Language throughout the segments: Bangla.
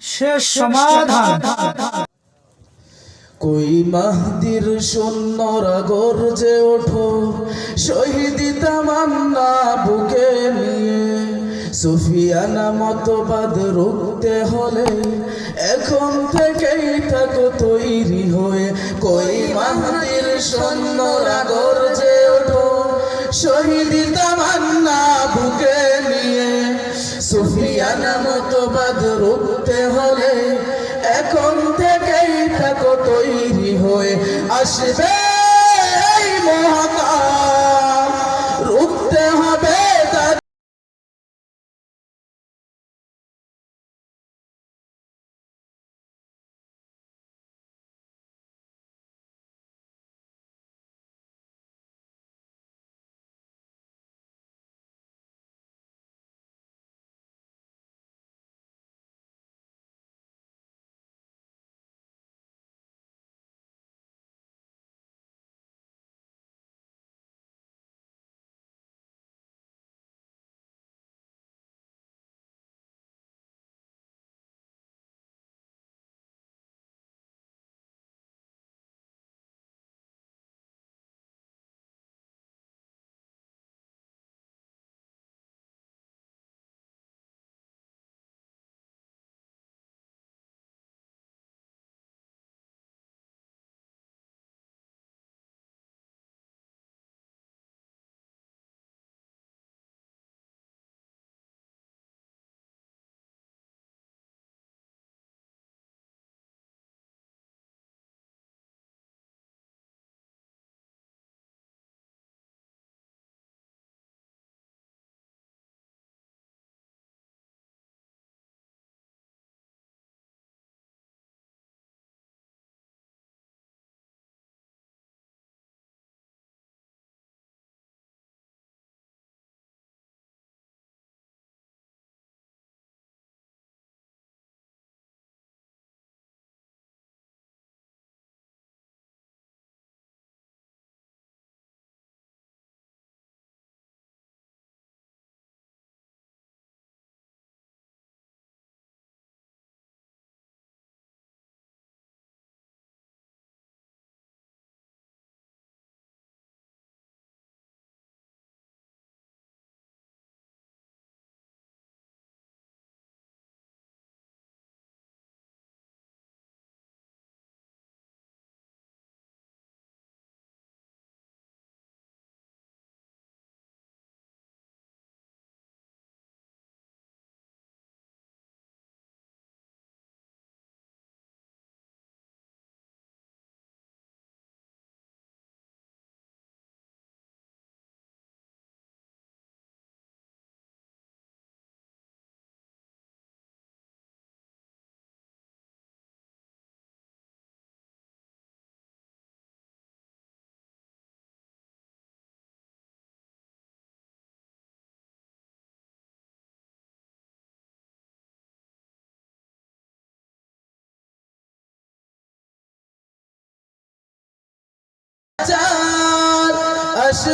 শেষ সমাধান। কই মাহদির সৈন্যরা গর্জে ওঠো, শহীদ তামান্না বুকে নিয়ে। সুফিয়ানা মতবাদ রুখতে হলে এখন থেকেই থাকো তৈরি হয়ে। কই মাহদির সৈন্যরা গর্জে ওঠো, শহীদ তামান্না বুকে মতবাদ রুখতে হলে এখন থেকেই থাকো তৈরি হয়ে আসবে এই মহাকাল।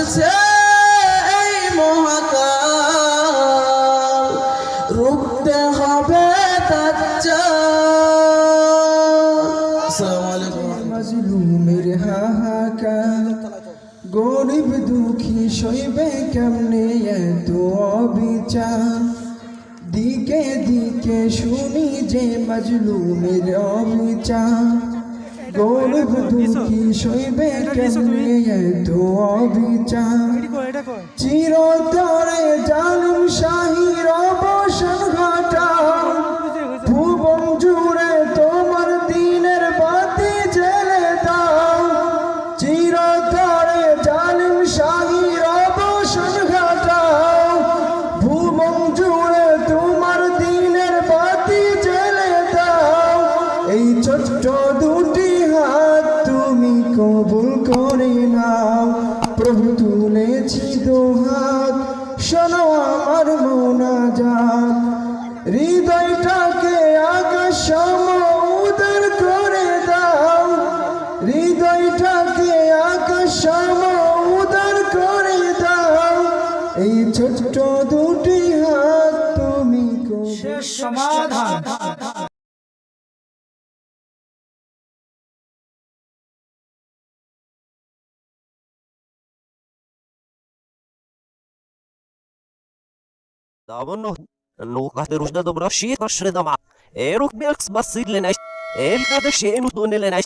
আসছে এই মহাকাল, রুখতে হবে মজলুমের হাহাকার, গরিব দুঃখী সইবে কেমনে এত অবিচার? দিকে দিকে শুনি যে মজলুমের অবিচার। গরিব দুঃখী সইবে কেমনে? এত অবিচার। দোহাত শোনো আমার মোনাজাত। হৃদয়টাকে আকাশ উদার করে দাও। হৃদয়টাকে আকাশ উদার করে দাও। এই ছোট্ট দুটি হাত তুমি সমাধান। Давно ну кате ружда добра ши кашре дама. Эрок белкс басидле наш. Эл кате шену тунеле наш.